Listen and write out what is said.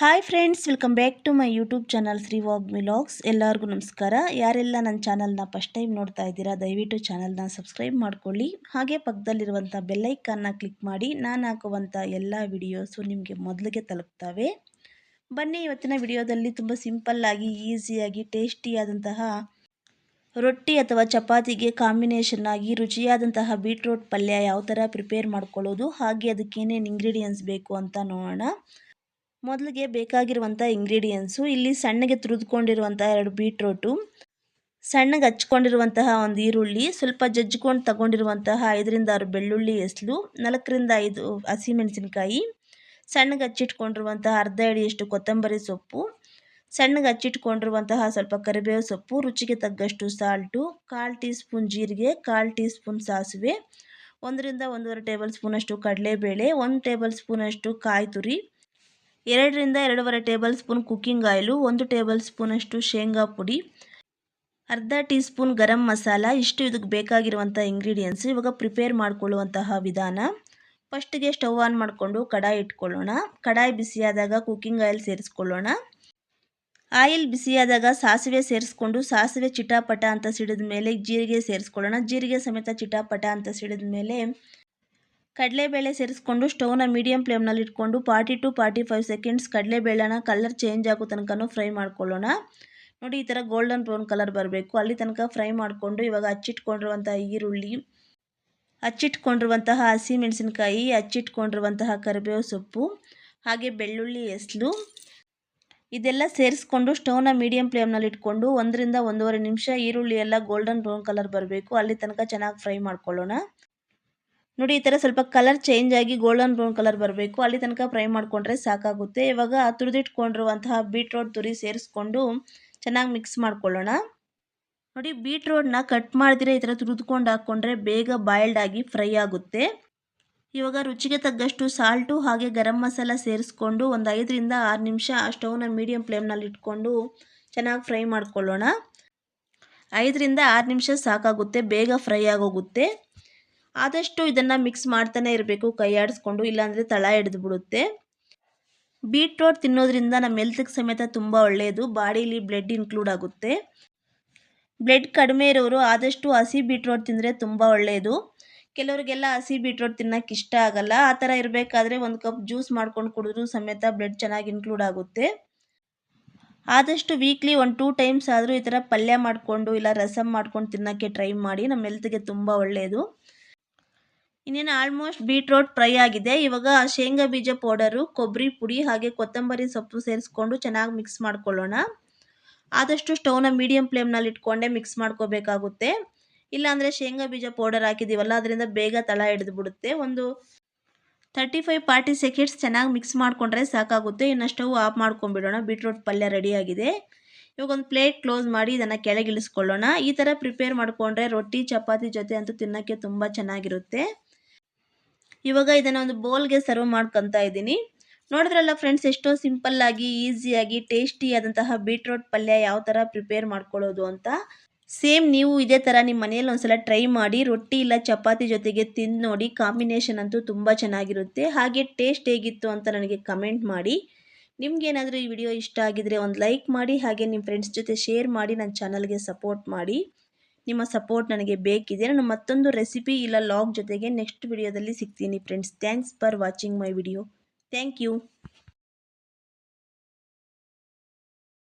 Hi friends welcome back to my YouTube channel Shri ವಾಗ್ ಮಿಲಾಗ್ಸ್ ಎಲ್ಲರಿಗೂ ನಮಸ್ಕಾರ. ಯಾರೆಲ್ಲ ನನ್ನ ಚಾನಲ್ನ ಫಸ್ಟ್ ಟೈಮ್ ನೋಡ್ತಾ ಇದ್ದೀರಾ, ದಯವಿಟ್ಟು ಚಾನಲ್ನ ಸಬ್ಸ್ಕ್ರೈಬ್ ಮಾಡ್ಕೊಳ್ಳಿ. ಹಾಗೆ ಪಕ್ಕದಲ್ಲಿರುವಂಥ ಬೆಲ್ಲೈಕನ್ನ ಕ್ಲಿಕ್ ಮಾಡಿ. ನಾನು ಹಾಕುವಂಥ ಎಲ್ಲ ವಿಡಿಯೋಸು ನಿಮಗೆ ಮೊದಲಿಗೆ ತಲುಪ್ತವೆ. ಬನ್ನಿ, ಇವತ್ತಿನ ವಿಡಿಯೋದಲ್ಲಿ ತುಂಬ ಸಿಂಪಲ್ಲಾಗಿ ಈಸಿಯಾಗಿ ಟೇಸ್ಟಿಯಾದಂತಹ ರೊಟ್ಟಿ ಅಥವಾ ಚಪಾತಿಗೆ ಕಾಂಬಿನೇಷನ್ ಆಗಿ ರುಚಿಯಾದಂತಹ ಬೀಟ್ರೋಟ್ ಪಲ್ಯ ಯಾವ ಥರ ಪ್ರಿಪೇರ್ ಮಾಡ್ಕೊಳ್ಳೋದು, ಹಾಗೆ ಅದಕ್ಕೇನೇನು ಇಂಗ್ರೀಡಿಯೆಂಟ್ಸ್ ಬೇಕು ಅಂತ ನೋಡೋಣ. ಮೊದಲಿಗೆ ಬೇಕಾಗಿರುವಂಥ ಇಂಗ್ರೀಡಿಯೆಂಟ್ಸು ಇಲ್ಲಿ ಸಣ್ಣಗೆ ತುರಿದುಕೊಂಡಿರುವಂಥ ಎರಡು ಬೀಟ್ರೋಟು ಸಣ್ಣಗೆ ಹಚ್ಕೊಂಡಿರುವಂತಹ ಒಂದು ಈರುಳ್ಳಿ, ಸ್ವಲ್ಪ ಜಜ್ಜಿಕೊಂಡು ತಗೊಂಡಿರುವಂತಹ ಐದರಿಂದ ಆರು ಬೆಳ್ಳುಳ್ಳಿ ಎಸ್ಲು ನಾಲ್ಕರಿಂದ ಐದು ಹಸಿಮೆಣಸಿನ್ಕಾಯಿ, ಸಣ್ಣಗೆ ಹಚ್ಚಿಟ್ಕೊಂಡಿರುವಂತಹ ಅರ್ಧ ಅಡಿಯಷ್ಟು ಕೊತ್ತಂಬರಿ ಸೊಪ್ಪು, ಸಣ್ಣಗೆ ಹಚ್ಚಿಟ್ಕೊಂಡಿರುವಂತಹ ಸ್ವಲ್ಪ ಕರಿಬೇವು ಸೊಪ್ಪು, ರುಚಿಗೆ ತಗ್ಗಷ್ಟು ಸಾಲ್ಟು ಕಾಲು ಟೀ ಸ್ಪೂನ್ ಜೀರಿಗೆ, ಕಾಲು ಟೀ ಸ್ಪೂನ್ ಸಾಸಿವೆ, ಒಂದರಿಂದ ಒಂದೂವರೆ ಟೇಬಲ್ ಸ್ಪೂನಷ್ಟು ಕಡಲೆಬೇಳೆ, ಒಂದು ಟೇಬಲ್ ಸ್ಪೂನಷ್ಟು ಕಾಯಿ ತುರಿ ಎರಡರಿಂದ ಎರಡೂವರೆ ಟೇಬಲ್ ಸ್ಪೂನ್ ಕುಕ್ಕಿಂಗ್ ಆಯಿಲು, ಒಂದು ಟೇಬಲ್ ಸ್ಪೂನಷ್ಟು ಶೇಂಗಾ ಪುಡಿ, ಅರ್ಧ ಟೀ ಸ್ಪೂನ್ ಗರಂ ಮಸಾಲ, ಇಷ್ಟು ಇದಕ್ಕೆ ಬೇಕಾಗಿರುವಂಥ ಇಂಗ್ರೀಡಿಯೆಂಟ್ಸ್ ಇವಾಗ ಪ್ರಿಪೇರ್ ಮಾಡಿಕೊಳ್ಳುವಂತಹ ವಿಧಾನ. ಫಸ್ಟಿಗೆ ಸ್ಟವ್ ಆನ್ ಮಾಡಿಕೊಂಡು ಕಡಾಯಿ ಇಟ್ಕೊಳ್ಳೋಣ. ಕಡಾಯಿ ಬಿಸಿಯಾದಾಗ ಕುಕ್ಕಿಂಗ್ ಆಯಿಲ್ ಸೇರಿಸ್ಕೊಳ್ಳೋಣ. ಆಯಿಲ್ ಬಿಸಿಯಾದಾಗ ಸಾಸಿವೆ ಸೇರಿಸ್ಕೊಂಡು ಸಾಸಿವೆ ಚಿಟಾಪಟ ಅಂತ ಸಿಡಿದ ಮೇಲೆ ಜೀರಿಗೆ ಸೇರಿಸ್ಕೊಳ್ಳೋಣ. ಜೀರಿಗೆ ಸಮೇತ ಚಿಟಾಪಟ ಅಂತ ಸಿಡಿದ ಮೇಲೆ ಕಡಲೆಬೇಳೆ ಸೇರಿಸ್ಕೊಂಡು ಸ್ಟವ್ನ ಮೀಡಿಯಂ ಫ್ಲೇಮ್ನಲ್ಲಿ ಇಟ್ಕೊಂಡು forty to forty five seconds ಕಡಲೆಬೇಳೆನ colour change ಆಗೋ ತನಕ ಫ್ರೈ ಮಾಡ್ಕೊಳ್ಳೋಣ. ನೋಡಿ, ಈ ಥರ ಗೋಲ್ಡನ್ ಬ್ರೌನ್ ಕಲರ್ ಬರಬೇಕು. ಅಲ್ಲಿ ತನಕ ಫ್ರೈ ಮಾಡಿಕೊಂಡು ಇವಾಗ ಹಚ್ಚಿಟ್ಕೊಂಡಿರುವಂತಹ ಈರುಳ್ಳಿ ಹಚ್ಚಿಟ್ಕೊಂಡಿರುವಂತಹ ಹಸಿ ಮೆಣಸಿನ್ಕಾಯಿ ಹಚ್ಚಿಟ್ಕೊಂಡಿರುವಂತಹ ಕರಿಬೇವು ಸೊಪ್ಪು, ಹಾಗೆ ಬೆಳ್ಳುಳ್ಳಿ ಎಸ್ಲು ಇದೆಲ್ಲ ಸೇರಿಸ್ಕೊಂಡು ಸ್ಟವ್ನ ಮೀಡಿಯಂ ಫ್ಲೇಮ್ನಲ್ಲಿ ಇಟ್ಕೊಂಡು ಒಂದರಿಂದ ಒಂದೂವರೆ ನಿಮಿಷ ಈರುಳ್ಳಿ ಎಲ್ಲ ಗೋಲ್ಡನ್ ಬ್ರೌನ್ ಕಲರ್ ಬರಬೇಕು. ಅಲ್ಲಿ ತನಕ ಚೆನ್ನಾಗಿ ಫ್ರೈ ಮಾಡ್ಕೊಳ್ಳೋಣ. ನೋಡಿ, ಈ ಥರ ಸ್ವಲ್ಪ ಕಲರ್ ಚೇಂಜ್ ಆಗಿ ಗೋಲ್ಡನ್ ಬ್ರೌನ್ ಕಲರ್ ಬರಬೇಕು. ಅಲ್ಲಿ ತನಕ ಫ್ರೈ ಮಾಡಿಕೊಂಡ್ರೆ ಸಾಕಾಗುತ್ತೆ. ಇವಾಗ ತುರಿದಿಟ್ಕೊಂಡಿರುವಂತಹ ಬೀಟ್ರೋಟ್ ತುರಿ ಸೇರಿಸ್ಕೊಂಡು ಚೆನ್ನಾಗಿ ಮಿಕ್ಸ್ ಮಾಡ್ಕೊಳ್ಳೋಣ. ನೋಡಿ ಬೀಟ್ರೋಟ್ನ ಕಟ್ ಮಾಡಿದ್ರೆ ಈ ಥರ ತುರಿದುಕೊಂಡು ಹಾಕ್ಕೊಂಡ್ರೆ ಬೇಗ ಬಾಯ್ಲ್ಡ್ ಆಗಿ ಫ್ರೈ ಆಗುತ್ತೆ. ಇವಾಗ ರುಚಿಗೆ ತಗ್ಗಷ್ಟು ಸಾಲ್ಟು ಹಾಗೆ ಗರಂ ಮಸಾಲ ಸೇರಿಸ್ಕೊಂಡು ಒಂದು ಐದರಿಂದ ಆರು ನಿಮಿಷ ಸ್ಟವ್ನ ಮೀಡಿಯಂ ಫ್ಲೇಮ್ನಲ್ಲಿ ಇಟ್ಕೊಂಡು ಚೆನ್ನಾಗಿ ಫ್ರೈ ಮಾಡ್ಕೊಳ್ಳೋಣ. ಐದರಿಂದ ಆರು ನಿಮಿಷ ಸಾಕಾಗುತ್ತೆ, ಬೇಗ ಫ್ರೈ ಆಗೋಗುತ್ತೆ. ಆದಷ್ಟು ಇದನ್ನು ಮಿಕ್ಸ್ ಮಾಡ್ತಾನೆ ಇರಬೇಕು, ಕೈ ಆಡಿಸ್ಕೊಂಡು, ಇಲ್ಲಾಂದರೆ ತಳ ಹಿಡಿದು ಬಿಡುತ್ತೆ. ಬೀಟ್ರೋಟ್ ತಿನ್ನೋದ್ರಿಂದ ನಮ್ಮ ಹೆಲ್ತ್ಗೆ ಸಮೇತ ತುಂಬ ಒಳ್ಳೆಯದು ಬಾಡಿಲಿ ಬ್ಲಡ್ ಇನ್ಕ್ಲೂಡ್ ಆಗುತ್ತೆ. ಬ್ಲಡ್ ಕಡಿಮೆ ಇರೋರು ಆದಷ್ಟು ಹಸಿ ಬೀಟ್ರೋಟ್ ತಿಂದರೆ ತುಂಬ ಒಳ್ಳೆಯದು ಕೆಲವರಿಗೆಲ್ಲ ಹಸಿ ಬೀಟ್ರೋಟ್ ತಿನ್ನೋಕೆ ಇಷ್ಟ ಆಗಲ್ಲ, ಆ ಥರ ಇರಬೇಕಾದ್ರೆ ಒಂದು ಕಪ್ ಜ್ಯೂಸ್ ಮಾಡ್ಕೊಂಡು ಕುಡಿದ್ರೂ ಸಮೇತ ಬ್ಲಡ್ ಚೆನ್ನಾಗಿ ಇನ್ಕ್ಲೂಡ್ ಆಗುತ್ತೆ. ಆದಷ್ಟು ವೀಕ್ಲಿ ಒಂದು ಟೂ ಟೈಮ್ಸ್ ಆದರೂ ಈ ಥರ ಪಲ್ಯ ಮಾಡಿಕೊಂಡು, ಇಲ್ಲ ರಸಮ್ ಮಾಡ್ಕೊಂಡು ತಿನ್ನೋಕ್ಕೆ ಟ್ರೈ ಮಾಡಿ ನಮ್ಮ ಹೆಲ್ತ್ಗೆ ತುಂಬ ಒಳ್ಳೆಯದು ಇನ್ನೇನು ಆಲ್ಮೋಸ್ಟ್ ಬೀಟ್ರೋಟ್ ಫ್ರೈ ಆಗಿದೆ. ಇವಾಗ ಶೇಂಗಾ ಬೀಜ ಪೌಡರು ಕೊಬ್ಬರಿ ಪುಡಿ ಹಾಗೆ ಕೊತ್ತಂಬರಿ ಸೊಪ್ಪು ಸೇರಿಸ್ಕೊಂಡು ಚೆನ್ನಾಗಿ ಮಿಕ್ಸ್ ಮಾಡ್ಕೊಳ್ಳೋಣ. ಆದಷ್ಟು ಸ್ಟೌವ್ನ ಮೀಡಿಯಂ ಫ್ಲೇಮ್ನಲ್ಲಿ ಇಟ್ಕೊಂಡೆ ಮಿಕ್ಸ್ ಮಾಡ್ಕೋಬೇಕಾಗುತ್ತೆ. ಇಲ್ಲಾಂದರೆ ಶೇಂಗಾ ಬೀಜ ಪೌಡರ್ ಹಾಕಿದ್ದೀವಲ್ಲ ಅದರಿಂದ ಬೇಗ ತಳ ಹಿಡಿದು ಬಿಡುತ್ತೆ ಒಂದು ತರ್ಟಿ ಫೈವ್ ಫಾರ್ಟಿ ಸೆಕೆಂಡ್ಸ್ ಚೆನ್ನಾಗಿ ಮಿಕ್ಸ್ ಮಾಡಿಕೊಂಡ್ರೆ ಸಾಕಾಗುತ್ತೆ. ಇನ್ನು ಸ್ಟವ್ ಆಫ್ ಮಾಡ್ಕೊಂಡ್ಬಿಡೋಣ. ಬೀಟ್ರೋಟ್ ಪಲ್ಯ ರೆಡಿಯಾಗಿದೆ ಇವಾಗ ಒಂದು ಪ್ಲೇಟ್ ಕ್ಲೋಸ್ ಮಾಡಿ ಇದನ್ನು ಕೆಳಗಿಳಿಸ್ಕೊಳ್ಳೋಣ. ಈ ಥರ ಪ್ರಿಪೇರ್ ಮಾಡಿಕೊಂಡ್ರೆ ರೊಟ್ಟಿ, ಚಪಾತಿ ಜೊತೆ ಅಂತೂ ತಿನ್ನೋಕ್ಕೆ ತುಂಬ ಚೆನ್ನಾಗಿರುತ್ತೆ. ಇವಾಗ ಇದನ್ನು ಒಂದು ಬೌಲ್ಗೆ ಸರ್ವ್ ಮಾಡ್ಕೊತಾ ಇದ್ದೀನಿ. ನೋಡಿದ್ರಲ್ಲ ಫ್ರೆಂಡ್ಸ್ ಎಷ್ಟೋ ಸಿಂಪಲ್ಲಾಗಿ ಈಸಿಯಾಗಿ ಟೇಸ್ಟಿಯಾದಂತಹ ಬೀಟ್ರೋಟ್ ಪಲ್ಯ ಯಾವ ಥರ ಪ್ರಿಪೇರ್ ಮಾಡ್ಕೊಳ್ಳೋದು ಅಂತ. ಸೇಮ್ ನೀವು ಇದೇ ಥರ ನಿಮ್ಮ ಮನೆಯಲ್ಲಿ ಒಂದ್ಸಲ ಟ್ರೈ ಮಾಡಿ, ರೊಟ್ಟಿ ಇಲ್ಲ ಚಪಾತಿ ಜೊತೆಗೆ ತಿಂದು ನೋಡಿ ಕಾಂಬಿನೇಷನ್ ಅಂತೂ ತುಂಬ ಚೆನ್ನಾಗಿರುತ್ತೆ. ಹಾಗೆ ಟೇಸ್ಟ್ ಹೇಗಿತ್ತು ಅಂತ ನನಗೆ ಕಮೆಂಟ್ ಮಾಡಿ. ನಿಮ್ಗೇನಾದರೂ ಈ ವಿಡಿಯೋ ಇಷ್ಟ ಆಗಿದರೆ ಒಂದು ಲೈಕ್ ಮಾಡಿ, ಹಾಗೆ ನಿಮ್ಮ ಫ್ರೆಂಡ್ಸ್ ಜೊತೆ ಶೇರ್ ಮಾಡಿ ನನ್ನ ಚಾನಲ್ಗೆ ಸಪೋರ್ಟ್ ಮಾಡಿ. ನಿಮ್ಮ ಸಪೋರ್ಟ್ ನನಗೆ ಬೇಕಿದೆ. ನಾನು ಮತ್ತೊಂದು ರೆಸಿಪಿ ಇಲ್ಲ ಲಾಗ್ ಜೊತೆಗೆ ನೆಕ್ಸ್ಟ್ ವಿಡಿಯೋದಲ್ಲಿ ಸಿಗ್ತೀನಿ friends thanks for watching my video thank you